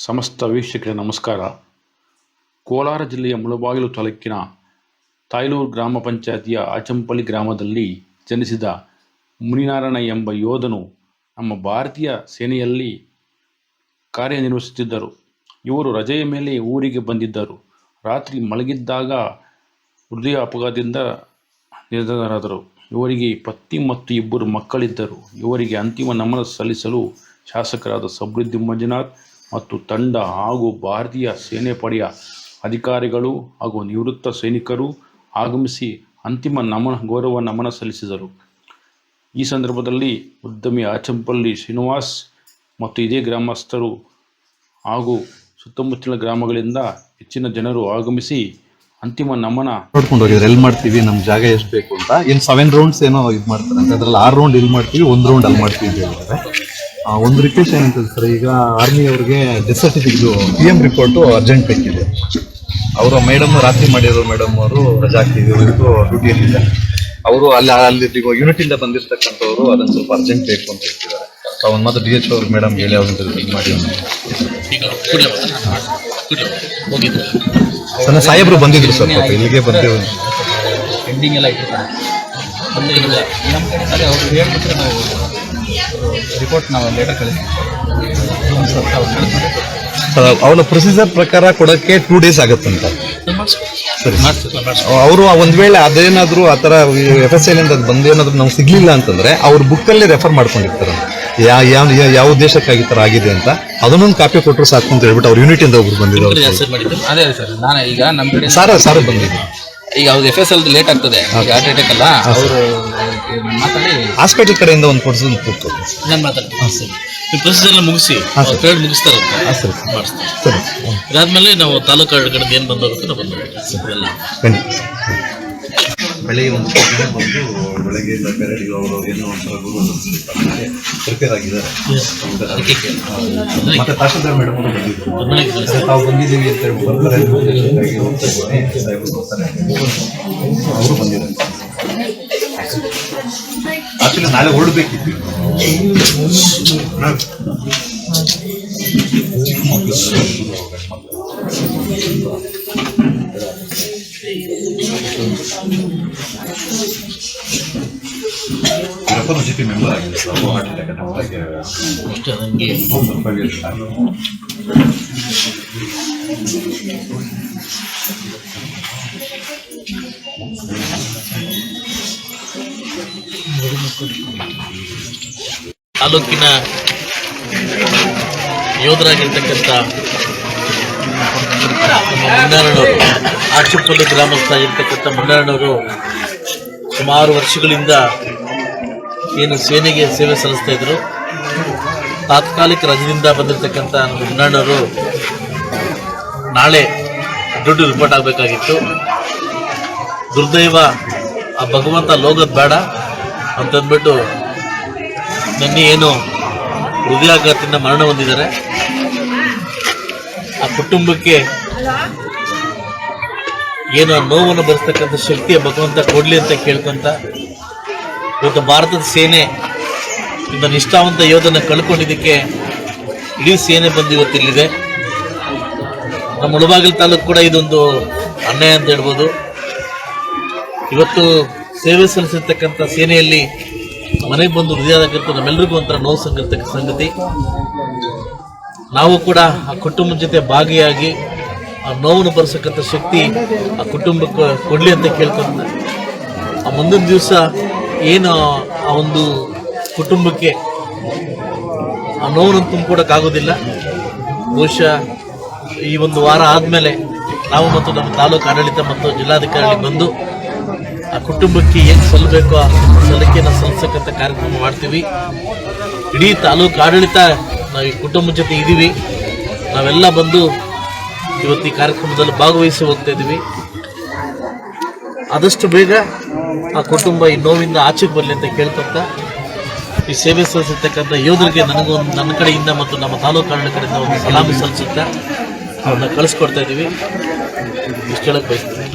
ಸಮಸ್ತ ವೀಕ್ಷಕರಿಗೆ ನಮಸ್ಕಾರ. ಕೋಲಾರ ಜಿಲ್ಲೆಯ ಮುಳಬಾಗಿಲು ತಾಲೂಕಿನ ತಾಯ್ಲೂರು ಗ್ರಾಮ ಪಂಚಾಯತಿಯ ಆಚಂಪಲ್ಲಿ ಗ್ರಾಮದಲ್ಲಿ ಜನಿಸಿದ ಮುನಿನಾರಾಯಣ ಎಂಬ ಯೋಧನು ನಮ್ಮ ಭಾರತೀಯ ಸೇನೆಯಲ್ಲಿ ಕಾರ್ಯನಿರ್ವಹಿಸುತ್ತಿದ್ದರು. ಇವರು ರಜೆಯ ಮೇಲೆ ಊರಿಗೆ ಬಂದಿದ್ದರು. ರಾತ್ರಿ ಮಲಗಿದ್ದಾಗ ಹೃದಯ ಅಪಘಾತದಿಂದ ನಿಧನರಾದರು. ಇವರಿಗೆ ಪತ್ನಿ ಮತ್ತು ಇಬ್ಬರು ಮಕ್ಕಳಿದ್ದರು. ಇವರಿಗೆ ಅಂತಿಮ ನಮನ ಸಲ್ಲಿಸಲು ಶಾಸಕರಾದ ಸಮೃದ್ಧಿ ಮಂಜುನಾಥ್ ಮತ್ತು ತಂಡ ಹಾಗೂ ಭಾರತೀಯ ಸೇನೆಪಡೆಯ ಅಧಿಕಾರಿಗಳು ಹಾಗೂ ನಿವೃತ್ತ ಸೈನಿಕರು ಆಗಮಿಸಿ ಅಂತಿಮ ನಮನ, ಗೌರವ ನಮನ ಸಲ್ಲಿಸಿದರು. ಈ ಸಂದರ್ಭದಲ್ಲಿ ಉದ್ಯಮಿ ಆಚಂಪಲ್ಲಿ ಶ್ರೀನಿವಾಸ್ ಮತ್ತು ಇದೇ ಗ್ರಾಮಸ್ಥರು ಹಾಗೂ ಸುತ್ತಮುತ್ತಲಿನ ಗ್ರಾಮಗಳಿಂದ ಹೆಚ್ಚಿನ ಜನರು ಆಗಮಿಸಿ ಅಂತಿಮ ನಮನ ನೋಡ್ಕೊಂಡು ಹೋಗಿದ್ರೆ ಎಲ್ಲಿ ಮಾಡ್ತೀವಿ ನಮ್ಮ ಜಾಗ ಎಷ್ಟು ಬೇಕು ಅಂತ. ಏನು ಸೆವೆನ್ ರೌಂಡ್ಸ್ ಏನೋ ಇದು ಮಾಡ್ತಾರೆ ಅಂತ. ಅದ್ರಲ್ಲಿ ಆರು ರೌಂಡ್ ಇಲ್ಲಿ ಮಾಡ್ತೀವಿ, ಒಂದು ರೌಂಡ್ ಅಲ್ಲಿ ಮಾಡ್ತೀವಿ ಅಂತ ಹೇಳಿದ್ದಾರೆ. ಒಂದು ರಿಕ್ವೆಸ್ಟ್ ಏನಂತ ಸರ್ ಈಗ ಆರ್ಮಿ ಅವ್ರಿಗೆ death certificate P M report urgent ಬೇಕಿದೆ. ಅವರು ಮೇಡಮ್ ರಾತ್ರಿ ಮಾಡಿರೋ ಮೇಡಮ್ ಅವರು ರಜಾ ಹಾಕ್ತಿದ್ರು ಇವತ್ತು ಡ್ಯೂಟಿಯಲ್ಲಿಲ್ಲ ಅವರು ಅಲ್ಲಿ ಅಲ್ಲಿ ಯೂನಿಟ್ ಇಂದ ಅದನ್ನು ಅದನ್ನ ಸ್ವಲ್ಪ ಅರ್ಜೆಂಟ್ ಬೇಕು ಅಂತ ಹೇಳ್ತಿದ್ದಾರೆ. ಅವ್ನು ಮತ್ತೆ ಡಿ ಎಚ್ ಅವ್ರು ಮೇಡಮ್ ಹೇಳಿ ಅವ್ರನ್ನ ಇದು ಮಾಡಿ ಸರ್ ಸಣ್ಣ ಸಾಹೇಬ್ರು ಬಂದಿದ್ರು ಸರ್ ಪಾಪ ಇಲ್ಲಿಗೆ ಬಂದು ಪೆಂಡಿಂಗ್ ಎಲ್ಲ ಇಟ್ಟಿರ್ತಾರೆ ಒಂದು ನಮ್ಮ ಕಡೆ ಅದೇ ಅವ್ರು ಹೇಳ್ಬಿಟ್ರೆ ನಾವು ರಿಪೋರ್ಟ್ ನಾವು ಲೇಟರ್ ಕಳಿಸ್ತೀವಿ. ಅವನ ಪ್ರೊಸೀಜರ್ ಪ್ರಕಾರ ಕೊಡೋಕ್ಕೆ ಟೂ ಡೇಸ್ ಆಗುತ್ತಂತ ಸರಿ. ಅವರು ಒಂದ್ ವೇಳೆ ಅದೇನಾದರೂ ಆ ಥರ ಎಫ್ ಎಸ್ ಎಲ್ ಇಂದ ಬಂದು ಬಂದೇನಾದ್ರೂ ನಾವು ಸಿಗ್ಲಿಲ್ಲ ಅಂತಂದ್ರೆ ಅವ್ರ ಬುಕ್ಕಲ್ಲಿ ರೆಫರ್ ಮಾಡ್ಕೊಂಡಿರ್ತಾರೆ. ಯಾವ ಯಾವ ಯಾವ ಉದ್ದೇಶಕ್ಕಾಗಿ ಈ ತರ ಆಗಿದೆ ಅಂತ ಅದನ್ನೊಂದು ಕಾಪಿ ಕೊಟ್ಟರು ಸಾಕು ಅಂತ ಹೇಳ್ಬಿಟ್ಟು ಅವ್ರ ಯೂನಿಟ್ ಇಂದ ಒಬ್ರು ಬಂದಿದ್ದಾರೆ ಅದೇ ಸರ್ ನಾನು ಈಗ ನಮ್ಮ ಕಡೆ ಸಾರ ಸಾರ ಈಗ ಅವ್ರು ಎಫ್ ಎಸ್ ಎಲ್ ಲೇಟ್ ಆಗ್ತದೆ. ಈಗ ಹಾರ್ಟ್ ಅಟ್ಯಾಕ್ ಅಲ್ಲ ಅವರು ಮಾತಾಡಿ. ಹಾಸ್ಪಿಟಲ್ ಕಡೆಯಿಂದ ಒಂದು ಕೊಡ್ಸೋದು ಕೊಡ್ತಾರೆ ನಾನು ಮಾತಾಡ್ತೀನಿ. ನೀವು ಪ್ರೊಸೀಜರ್ ಎಲ್ಲ ಮುಗಿಸಿ ಪೇರೆಡ್ ಮುಗಿಸ್ತಾರೆ ಸರಿ. ಮಾಡಿಸ್ತಾರೆ ಸರಿ. ಹ್ಮ್. ಇದಾದ್ಮೇಲೆ ನಾವು ತಾಲೂಕು ಕಡೆಯಿಂದ ಏನು ಬಂದೋಗುತ್ತೆ ನಾವು ಬಂದು ಎಲ್ಲ. ಬೆಳಿಗ್ಗೆ ಒಂದು ಜನ ಬಂದು ಬೆಳಗ್ಗೆ ಪೆರೇಡ್ಗೆ ಅವರು ಏನೋ ಒಂಥರ ಗುರು ಪ್ರಿಪೇರ್ ಆಗಿದ್ದಾರೆ. ಮತ್ತೆ ತಹಶೀಲ್ದಾರ್ ಮೇಡಮ್ ಅವರು ಬಂದಿದ್ದರು. ತಾವು ಬಂದಿದ್ದೀವಿ ಅಂತ ಹೇಳಿ ಬರ್ತಾರೆ. ಸಾಹೇಬ್ರು ಅವರು ಬಂದಿದ್ದಾರೆ. ಆಕ್ಚುಲಿ ನಾಳೆ ಹೊರಡ್ಬೇಕಿತ್ತು. ಜಿ ಪಿ ಮೆಂಬರ್ ಆಗಿದೆ ಸರ್ ಹಾರ್ಟ್ ಅಟ್ಯಾಕ್ ನಮಗೆ ಅಷ್ಟೇ ಹಂಗೆ ಸ್ವಲ್ಪ years ಆಗಿದೆ. ತಾಲೂಕಿನ ಯೋಧರಾಗಿರ್ತಕ್ಕಂಥ ನಮ್ಮ ಆಕ್ಷಿಪಲ್ಲಿ ಗ್ರಾಮಸ್ಥರಾಗಿರ್ತಕ್ಕಂಥ ಮುನ್ನಾರಣ್ಣವರು ಸುಮಾರು ವರ್ಷಗಳಿಂದ ಏನು ಸೇನೆಗೆ ಸೇವೆ ಸಲ್ಲಿಸ್ತಾ ಇದ್ರು. ತಾತ್ಕಾಲಿಕ ರಜದಿಂದ ಬಂದಿರತಕ್ಕಂಥ ಮುನ್ನಣ್ಣವರು ನಾಳೆ ದುಡ್ಡು ರಿಪೋರ್ಟ್ ಆಗಬೇಕಾಗಿತ್ತು. ದುರ್ದೈವ, ಆ ಭಗವಂತ ಲೋಗದ್ ಬೇಡ ಅಂತಂದ್ಬಿಟ್ಟು ನಿನ್ನೆ ಏನು ಹೃದಯಾಘಾತದಿಂದ ಮರಣ ಹೊಂದಿದ್ದಾರೆ. ಆ ಕುಟುಂಬಕ್ಕೆ ಏನು ನೋವನ್ನು ಬರ್ತಕ್ಕಂಥ ಶಕ್ತಿಯ ಭಗವಂತ ಕೊಡ್ಲಿ ಅಂತ ಕೇಳ್ಕೊಂತ ಇವತ್ತು ಭಾರತದ ಸೇನೆ ಇಂದ ನಿಷ್ಠಾವಂತ ಯೋಧನ ಕಳ್ಕೊಂಡಿದ್ದಕ್ಕೆ ಇಡೀ ಸೇನೆ ಬಂದು ಇವತ್ತಿಲ್ಲಿದೆ ನಮ್ಮ ಮುಳಬಾಗಿಲು ತಾಲೂಕು ಕೂಡ ಇದೊಂದು ಅನ್ಯಾಯ ಅಂತ ಹೇಳ್ಬೋದು. ಇವತ್ತು ಸೇವೆ ಸಲ್ಲಿಸಿರ್ತಕ್ಕಂಥ ಸೇನೆಯಲ್ಲಿ ಮನೆಗೆ ಬಂದು ಹೃದಯದಾಗಿರ್ತ ನಮ್ಮೆಲ್ಲರಿಗೂ ಒಂಥರ ನೋವು ಸಂಗಿರ್ತಕ್ಕ ಸಂಗತಿ. ನಾವು ಕೂಡ ಆ ಕುಟುಂಬದ ಜೊತೆ ಭಾಗಿಯಾಗಿ ಆ ನೋವನ್ನು ಬರ್ಸಕ್ಕಂಥ ಶಕ್ತಿ ಆ ಕುಟುಂಬಕ್ಕೆ ಕೊಡಲಿ ಅಂತ ಕೇಳ್ಕೊಂತ ಆ ಮುಂದಿನ ದಿವಸ ಏನು ಆ ಒಂದು ಕುಟುಂಬಕ್ಕೆ ಆ ನೋವನ್ನು ತುಂಬಿಕೊಡೋಕ್ಕಾಗೋದಿಲ್ಲ. ಬಹುಶಃ ಈ ಒಂದು ವಾರ ಆದಮೇಲೆ ನಾವು ಮತ್ತು ನಮ್ಮ ತಾಲೂಕು ಆಡಳಿತ ಮತ್ತು ಜಿಲ್ಲಾಧಿಕಾರಿಗಳಿಗೆ ಬಂದು ಆ ಕುಟುಂಬಕ್ಕೆ ಏನು ಸಲ್ಲಬೇಕು ಆ ಸಲಿಕೆಯನ್ನು ಸಲ್ಲಿಸಕ್ಕಂಥ ಕಾರ್ಯಕ್ರಮ ಮಾಡ್ತೀವಿ. ಇಡೀ ತಾಲೂಕು ಆಡಳಿತ, ನಾವು ಈ ಕುಟುಂಬದ ಜೊತೆ ಇದ್ದೀವಿ ನಾವೆಲ್ಲ ಬಂದು ಇವತ್ತು ಈ ಕಾರ್ಯಕ್ರಮದಲ್ಲಿ ಭಾಗವಹಿಸಿ ಹೋಗ್ತಾ ಇದ್ದೀವಿ ಆದಷ್ಟು ಬೇಗ ಆ ಕುಟುಂಬ ಈ ನೋವಿಂದ ಆಚೆಗೆ ಬರಲಿ ಅಂತ ಕೇಳ್ಕೊತ ಈ ಸೇವೆ ಸಲ್ಲಿಸಿರ್ತಕ್ಕಂಥ ಯೋಧರಿಗೆ ನನಗೂ ನನ್ನ ಕಡೆಯಿಂದ ಮತ್ತು ನಮ್ಮ ತಾಲೂಕು ಕಾರಣ ಕಡೆಯಿಂದ ಒಂದು ಸಲಾಮಿ ಸಲ್ಲಿಸುತ್ತಾ ಅವ್ರನ್ನ ಕಳಿಸ್ಕೊಡ್ತಾ ಇದ್ದೀವಿ. ಇಷ್ಟು ಹೇಳಕ್ ಬಯಸ್ತೀನಿ.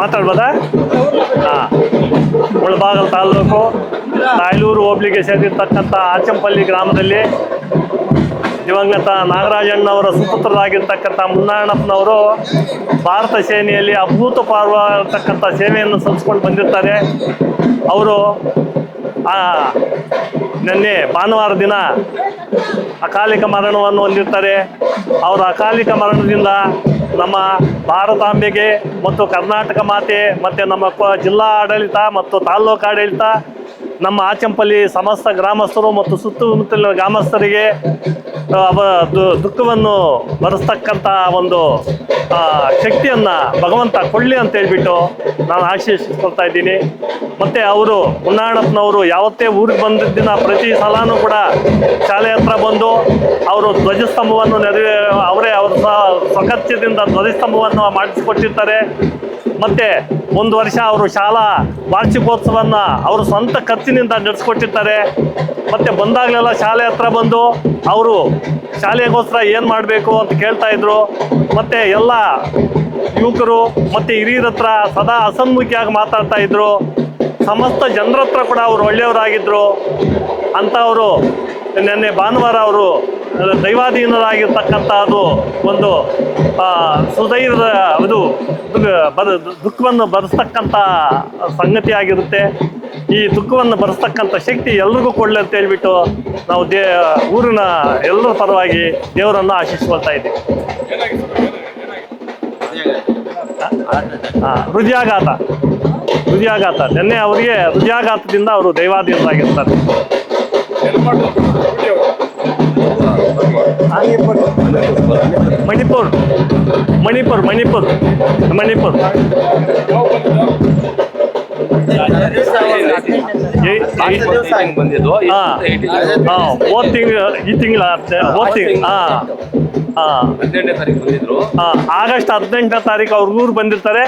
ಮಾತಾಡ್ಬೋದಾ? ಹಾಂ. ಮುಳಬಾಗಲ್ ತಾಲೂಕು, ತಾಯ್ಲೂರು ಹೋಬ್ಳಿಗೆ ಸೇರಿರ್ತಕ್ಕಂಥ ಆಚಂಪಲ್ಲಿ ಗ್ರಾಮದಲ್ಲಿ ದಿವಂಗತ ನಾಗರಾಜಣ್ಣವರ ಸುಪುತ್ರರಾಗಿರ್ತಕ್ಕಂಥ ಮುನ್ನಣ್ಣಪ್ಪನವರು ಭಾರತ ಸೇನೆಯಲ್ಲಿ ಅಭೂತಪೂರ್ವತಕ್ಕಂಥ ಸೇವೆಯನ್ನು ಸಲ್ಲಿಸ್ಕೊಂಡು ಬಂದಿರ್ತಾರೆ. ಅವರು ನಿನ್ನೆ ಭಾನುವಾರ ದಿನ ಅಕಾಲಿಕ ಮರಣವನ್ನು ಹೊಂದಿರ್ತಾರೆ. ಅವರ ಅಕಾಲಿಕ ಮರಣದಿಂದ ನಮ್ಮ ಭಾರತಾಂಬೆಗೆ ಮತ್ತು ಕರ್ನಾಟಕ ಮಾತೆ ಮತ್ತು ನಮ್ಮ ಜಿಲ್ಲಾ ಆಡಳಿತ ಮತ್ತು ತಾಲ್ಲೂಕು ಆಡಳಿತ, ನಮ್ಮ ಆಚಂಪಲ್ಲಿ ಸಮಸ್ತ ಗ್ರಾಮಸ್ಥರು ಮತ್ತು ಸುತ್ತಮುತ್ತಲಿನ ಗ್ರಾಮಸ್ಥರಿಗೆ ಅವ ದುಃಖವನ್ನು ಬರೆಸ್ತಕ್ಕಂಥ ಒಂದು ಶಕ್ತಿಯನ್ನು ಭಗವಂತ ಕೊಡಲಿ ಅಂತ ಹೇಳ್ಬಿಟ್ಟು ನಾನು ಆಶೀರ್ಷಿಸ್ಕೊಳ್ತಾ ಇದ್ದೀನಿ. ಮತ್ತು ಅವರು ಮುನ್ನಾಣಪ್ಪನವರು ಯಾವತ್ತೇ ಊರಿಗೆ ಬಂದ ದಿನ ಪ್ರತಿ ಸಲನೂ ಕೂಡ ಶಾಲೆ ಹತ್ರ ಬಂದು ಅವರು ಧ್ವಜಸ್ತಂಭವನ್ನು ನೆರವೇ, ಅವರೇ ಅವರು ಸಹ ಸ್ವಖರ್ಚದಿಂದ ಧ್ವಜಸ್ತಂಭವನ್ನು ಮಾಡಿಸ್ಕೊಟ್ಟಿರ್ತಾರೆ. ಮತ್ತು ಒಂದು ವರ್ಷ ಅವರು ಶಾಲಾ ವಾರ್ಷಿಕೋತ್ಸವವನ್ನು ಅವರು ಸ್ವಂತ ಖರ್ಚಿನಿಂದ ನಡೆಸ್ಕೊಟ್ಟಿರ್ತಾರೆ. ಮತ್ತೆ ಬಂದಾಗಲೆಲ್ಲ ಶಾಲೆ ಹತ್ರ ಬಂದು ಅವರು ಶಾಲೆಗೋಸ್ಕರ ಏನು ಮಾಡಬೇಕು ಅಂತ ಕೇಳ್ತಾ ಇದ್ರು. ಮತ್ತೆ ಎಲ್ಲ ಯುವಕರು ಮತ್ತೆ ಹಿರಿಯರ ಹತ್ರ ಸದಾ ಅಸನ್ಮುಖಿಯಾಗಿ ಮಾತಾಡ್ತಾ ಇದ್ರು. ಸಮಸ್ತ ಜನರ ಹತ್ರ ಕೂಡ ಅವರು ಒಳ್ಳೆಯವರಾಗಿದ್ದರು ಅಂಥವರು ನಿನ್ನೆ ಭಾನುವಾರ ಅವರು ದೈವಾಧೀನರಾಗಿರ್ತಕ್ಕಂಥದ್ದು ಒಂದು ಆ, ಸುಧೈರ್ಯದ ಅದು ದು- ಬರ ದುಃಖವನ್ನು ಭರಿಸ್ತಕ್ಕಂಥ ಸಂಗತಿ ಆಗಿರುತ್ತೆ ಈ ದುಃಖವನ್ನು ಭರಿಸ್ತಕ್ಕಂಥ ಶಕ್ತಿ ಎಲ್ರಿಗೂ ಕೊಡಲಿ ಅಂತ ಹೇಳ್ಬಿಟ್ಟು ನಾವು ದೇ, ಊರಿನ ಎಲ್ಲರ ಪರವಾಗಿ ದೇವರನ್ನು ಆಶಿಸ್ಕೊಳ್ತಾ ಇದ್ದೀವಿ. ಹೃದಯಾಘಾತ. ಹೃದಯಾಘಾತ. ನಿನ್ನೆ ಅವರಿಗೆ ಹೃದಯಾಘಾತದಿಂದ ಅವರು ದೈವಾಧೀನರಾಗಿರ್ತಾರೆ. ಮಣಿಪುರ್. ಮಣಿಪುರ್ ಮಣಿಪುರ್ ಮಣಿಪುರ್. ತಿಂಗಳ ಈ ಬಂದಿದ್ರು ಆಗಸ್ಟ್ ಹದಿನೆಂಟನೇ ತಾರೀಕು ಅವ್ರ ಊರು ಬಂದಿರ್ತಾರೆ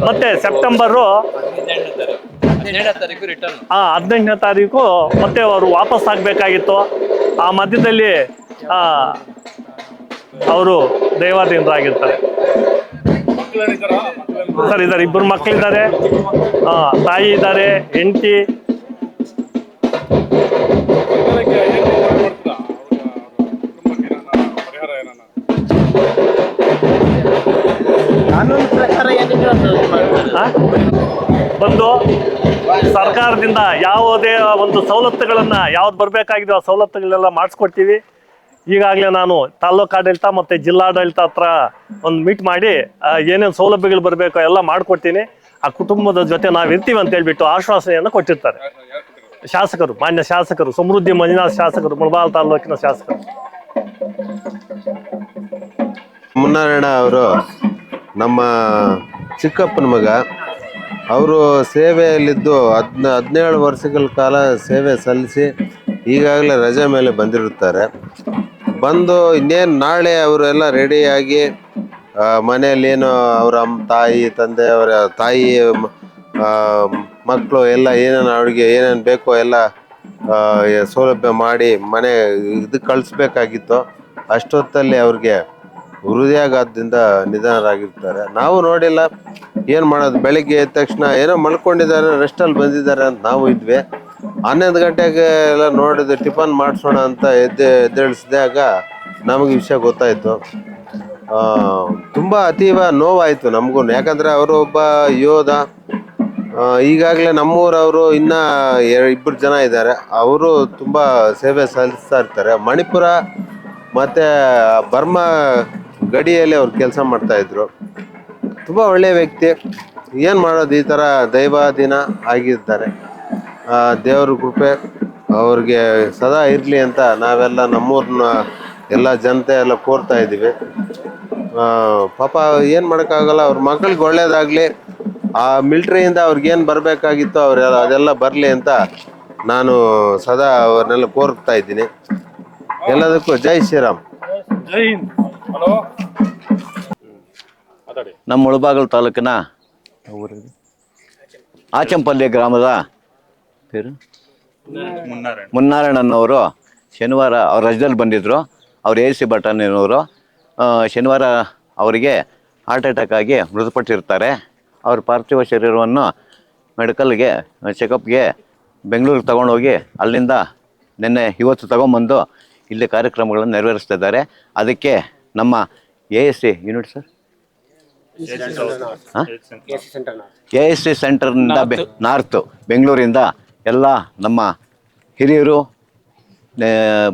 ಮತ್ತೆ ಸೆಪ್ಟೆಂಬರು ಹಾ ಹದಿನೆಂಟನೇ ತಾರೀಕು ಮತ್ತೆ ಅವರು ವಾಪಸ್ ಆಗ್ಬೇಕಾಗಿತ್ತು ಆ ಮಧ್ಯದಲ್ಲಿ ಅವರು ಅವರು ದೈವಾಧೀನರಾಗಿರ್ತಾರೆ ಸರ್ ಇದ್ದಾರೆ ಇಬ್ಬರು ಮಕ್ಕಳಿದ್ದಾರೆ. ತಾಯಿ ಇದ್ದಾರೆ ಹೆಂಡತಿ? ಬಂದು ಸರ್ಕಾರದಿಂದ ಯಾವುದೇ ಒಂದು ಸವಲತ್ತುಗಳನ್ನ ಯಾವ್ದು ಬರಬೇಕಾಗಿದೆ ಆ ಸವಲತ್ತುಗಳೆಲ್ಲ ಮಾಡಿಸ್ಕೊಡ್ತೀವಿ. ಈಗಾಗಲೇ ನಾನು ತಾಲೂಕು ಆಡಳಿತ ಮತ್ತು ಜಿಲ್ಲಾಡಳಿತ ಹತ್ರ ಒಂದು ಮೀಟ್ ಮಾಡಿ ಏನೇನು ಸೌಲಭ್ಯಗಳು ಬರಬೇಕು ಎಲ್ಲ ಮಾಡಿಕೊಡ್ತೀನಿ. ಆ ಕುಟುಂಬದ ಜೊತೆ ನಾವು ಇರ್ತೀವಿ ಅಂತ ಹೇಳ್ಬಿಟ್ಟು ಆಶ್ವಾಸನೆಯನ್ನು ಕೊಟ್ಟಿರ್ತಾರೆ. ಶಾಸಕರು, ಮಾನ್ಯ ಶಾಸಕರು, ಸಮೃದ್ಧಿ ಮಂಜುನಾಥ್ ಶಾಸಕರು, ಮುಳಬಾಲ್ ತಾಲ್ಲೂಕಿನ ಶಾಸಕರು. ಮುನ್ನಾರಾಯಣ ಅವರು, ನಮ್ಮ ಚಿಕ್ಕಪ್ಪನ ಮಗ, ಅವರು ಸೇವೆಯಲ್ಲಿದ್ದು ಹದ್ನ, ಹದಿನೇಳು ವರ್ಷಗಳ ಕಾಲ ಸೇವೆ ಸಲ್ಲಿಸಿ ಈಗಾಗಲೇ ರಜೆ ಮೇಲೆ ಬಂದಿರುತ್ತಾರೆ. ಬಂದು ಇನ್ನೇನು ನಾಳೆ ಅವರೆಲ್ಲ ರೆಡಿಯಾಗಿ ಮನೆಯಲ್ಲಿ ಏನು ಅವರ ತಾಯಿ, ತಂದೆ, ಅವರ ತಾಯಿ ಮಕ್ಕಳು ಎಲ್ಲ ಏನೇನು ಅವರಿಗೆ ಏನೇನು ಬೇಕೋ ಎಲ್ಲ ಸೌಲಭ್ಯ ಮಾಡಿ ಮನೆ ಇದು ಕಳಿಸ್ಬೇಕಾಗಿತ್ತು. ಅಷ್ಟೊತ್ತಲ್ಲಿ ಅವ್ರಿಗೆ ಹೃದಯಾಘಾತದಿಂದ ನಿಧನರಾಗಿರ್ತಾರೆ. ನಾವು ನೋಡಿಲ್ಲ, ಏನು ಮಾಡೋದು? ಬೆಳಗ್ಗೆ ಎದ್ದ ತಕ್ಷಣ ಏನೋ ಮಲ್ಕೊಂಡಿದ್ದಾರೆ ರೆಸ್ಟಲ್ಲಿ ಬಂದಿದ್ದಾರೆ ಅಂತ ನಾವು ಇದ್ವಿ. ಹನ್ನೊಂದು ಗಂಟೆಗೆ ಎಲ್ಲ ನೋಡಿದೆ, ಟಿಫನ್ ಮಾಡಿಸೋಣ ಅಂತ ಎದ್ದೆ, ಎದ್ದೇಳಿಸಿದಾಗ ನಮಗೆ ವಿಷಯ ಗೊತ್ತಾಯಿತು. ತುಂಬ ಅತೀವ ನೋವಾಯಿತು ನಮಗೂ. ಯಾಕಂದರೆ ಅವರು ಒಬ್ಬ ಯೋಧ ಈಗಾಗಲೇ ನಮ್ಮೂರವರು ಇನ್ನೂ ಇಬ್ಬರು ಜನ ಇದ್ದಾರೆ. ಅವರು ತುಂಬ ಸೇವೆ ಸಲ್ಲಿಸ್ತಾ ಇರ್ತಾರೆ. ಮಣಿಪುರ ಮತ್ತು ಬರ್ಮಾ ಗಡಿಯಲ್ಲಿ ಅವ್ರು ಕೆಲಸ ಮಾಡ್ತಾಯಿದ್ರು ತುಂಬ ಒಳ್ಳೆಯ ವ್ಯಕ್ತಿ. ಏನು ಮಾಡೋದು, ಈ ಥರ ದೈವಾಧೀನ ಆಗಿರ್ತಾರೆ ದೇವ್ರ ಕೃಪೆ ಅವ್ರಿಗೆ ಸದಾ ಇರಲಿ ಅಂತ ನಾವೆಲ್ಲ ನಮ್ಮೂರನ್ನ ಎಲ್ಲ ಜನತೆ ಎಲ್ಲ ಕೋರ್ತಾ ಇದ್ದೀವಿ. ಆ, ಪಾಪ ಏನು ಮಾಡೋಕ್ಕಾಗಲ್ಲ ಅವ್ರ ಮಕ್ಕಳಿಗೆ ಒಳ್ಳೇದಾಗಲಿ ಆ ಮಿಲ್ಟ್ರಿಯಿಂದ ಅವ್ರಿಗೇನು ಬರಬೇಕಾಗಿತ್ತು ಅವ್ರ ಅದೆಲ್ಲ ಬರಲಿ ಅಂತ ನಾನು ಸದಾ ಅವ್ರನ್ನೆಲ್ಲ ಕೋರ್ತಾ ಇದ್ದೀನಿ. ಎಲ್ಲದಕ್ಕೂ ಜೈ ಶ್ರೀರಾಮ್. ಜೈ ಹಿಂದ್. ನಮ್ಮ ಮುಳಬಾಗಲ್ ತಾಲೂಕಿನ ಆಚಂಪಲ್ಲಿ ಗ್ರಾಮದ പേರು ಮುನ್ನಾರಾಯಣನವರು ಶನಿವಾರ ಅವ್ರ ರಜದಲ್ಲಿ ಬಂದಿದ್ದರು ಅವ್ರು ಎ ಸಿ ಬಟನ್ನವರು ಶನಿವಾರ ಅವರಿಗೆ ಹಾರ್ಟ್ ಅಟ್ಯಾಕ್ ಆಗಿ ಮೃತಪಟ್ಟಿರ್ತಾರೆ. ಅವ್ರ ಪಾರ್ಥಿವ ಶರೀರವನ್ನು ಮೆಡಿಕಲ್ಗೆ ಚೆಕಪ್ಗೆ ಬೆಂಗಳೂರಿಗೆ ತಗೊಂಡೋಗಿ ಅಲ್ಲಿಂದ ನಿನ್ನೆ ಇವತ್ತು ತಗೊಂಬಂದು ಇಲ್ಲಿ ಕಾರ್ಯಕ್ರಮಗಳನ್ನು ನೆರವೇರಿಸ್ತಾ ಇದ್ದಾರೆ ಅದಕ್ಕೆ ನಮ್ಮ A S C unit sir? A S C ಸೆಂಟರ್ನಿಂದ ಬೆ ನಾರ್ತು ಬೆಂಗಳೂರಿಂದ ಎಲ್ಲ ನಮ್ಮ ಹಿರಿಯರು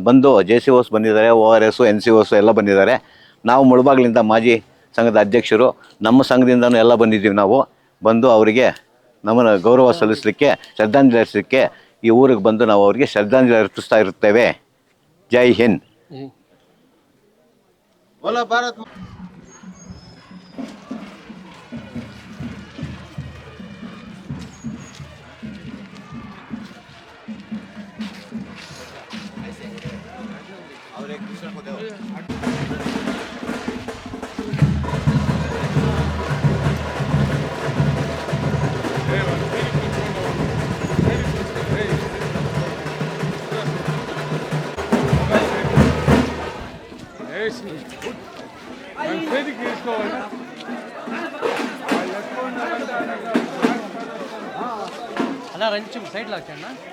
ಬಂದು ಜೆ ಸಿ ಓಸ್ ಬಂದಿದ್ದಾರೆ O R S N C Os ಎಲ್ಲ ಬಂದಿದ್ದಾರೆ. ನಾವು ಮುಳಬಾಗ್ಲಿಂದ ಮಾಜಿ ಸಂಘದ ಅಧ್ಯಕ್ಷರು, ನಮ್ಮ ಸಂಘದಿಂದನೂ ಎಲ್ಲ ಬಂದಿದ್ದೀವಿ ನಾವು. ಬಂದು ಅವರಿಗೆ ನಮ್ಮನ್ನು ಗೌರವ ಸಲ್ಲಿಸಲಿಕ್ಕೆ, ಶ್ರದ್ಧಾಂಜಲಿ ಅರ್ಪಿಸಲಿಕ್ಕೆ ಈ ಊರಿಗೆ ಬಂದು ನಾವು ಅವರಿಗೆ ಶ್ರದ್ಧಾಂಜಲಿ ಅರ್ಪಿಸ್ತಾ ಇರುತ್ತೇವೆ ಜೈ ಹಿಂದ್. అలా రెండు సైడ్లో వచ్చాను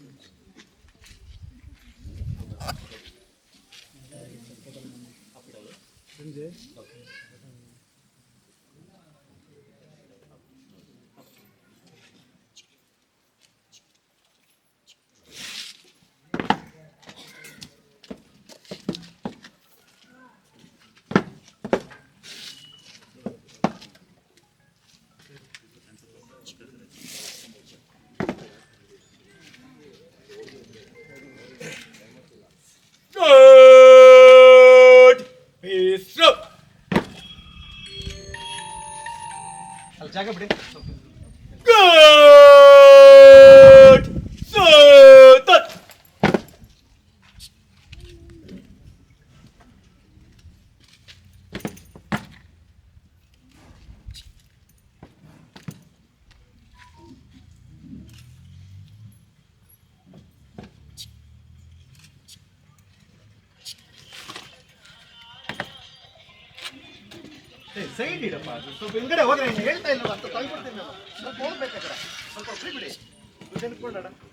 Gracias. Saca preto. ದುಡ್ಡು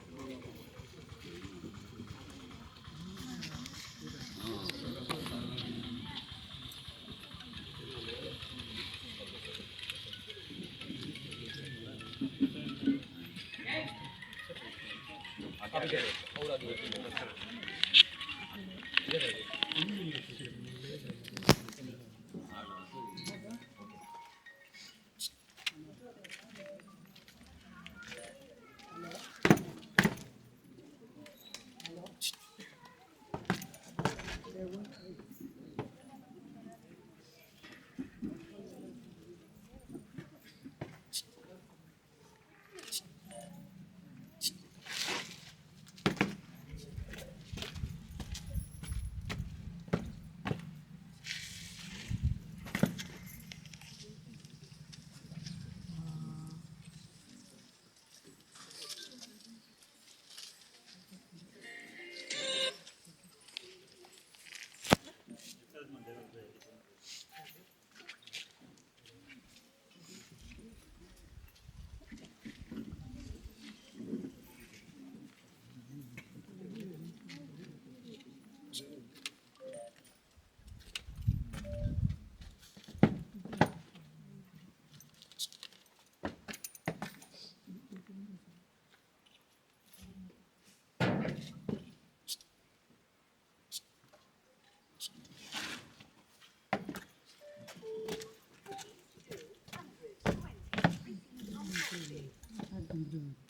mm.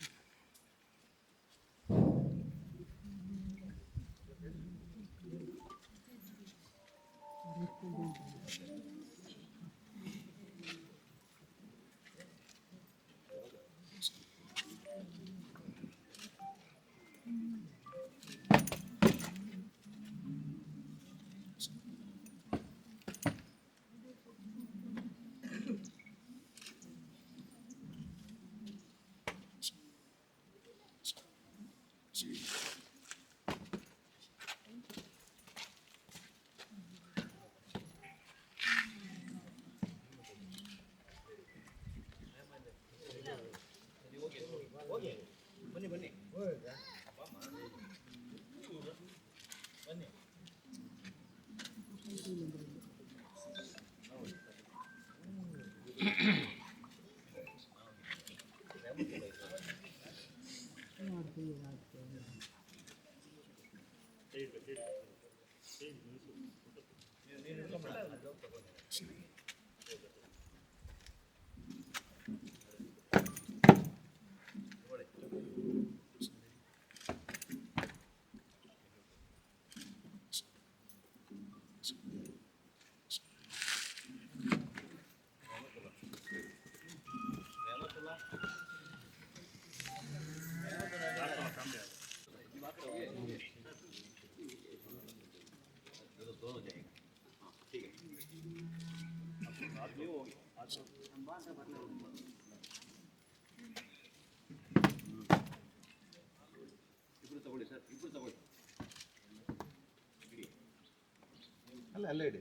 ಅಲ್ಲೇ ಅಲ್ಲೇ ಇಡಿ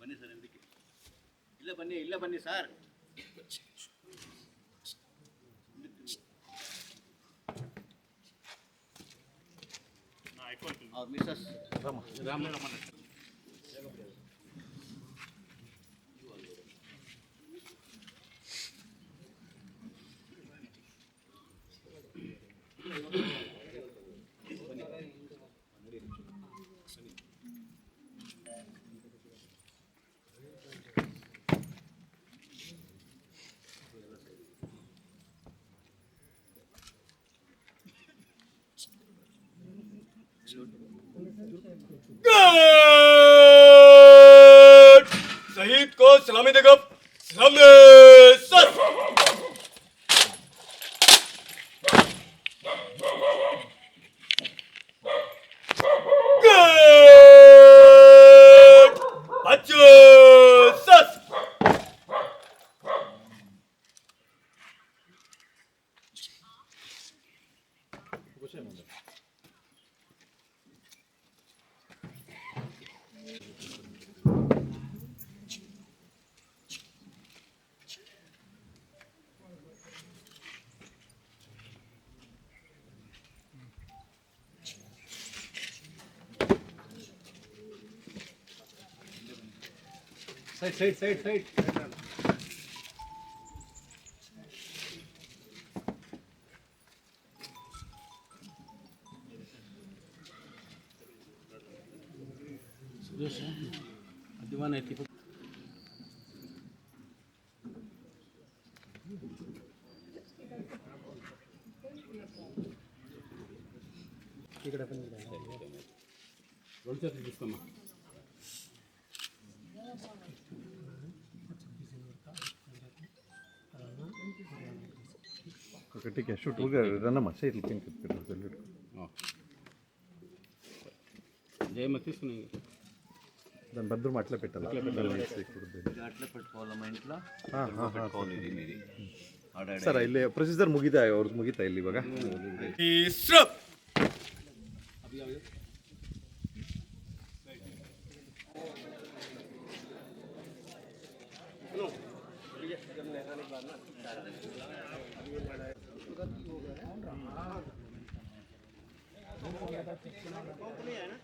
ಬನ್ನಿ ಸರ್ ಇದಕ್ಕೆ ಇಲ್ಲ ಬನ್ನಿ ಇಲ್ಲ ಬನ್ನಿ ಸರ್. ಅವ್ರ ಮಿಸಸ್ शहीद को सलामी देगा। ಸೈಡ್ ಸೈಡ್ ಸೈಡ್ Yeah, ನನ್ನ we'll get Ranama, say it'll think Suni better than జయమతి తీసుకున్నాయి దాని భద్రం ಹಾಂ ಹಾಂ ಹಾಂ ಸರ್ ಇಲ್ಲಿ ಪ್ರೊಸೀಜರ್ ಮುಗಿದ ಅವ್ರದ್ದು ಮುಗಿತಾ ಇಲ್ಲಿ ಇವಾಗ ਕੰਪਨੀ ਹੈ ਨਾ?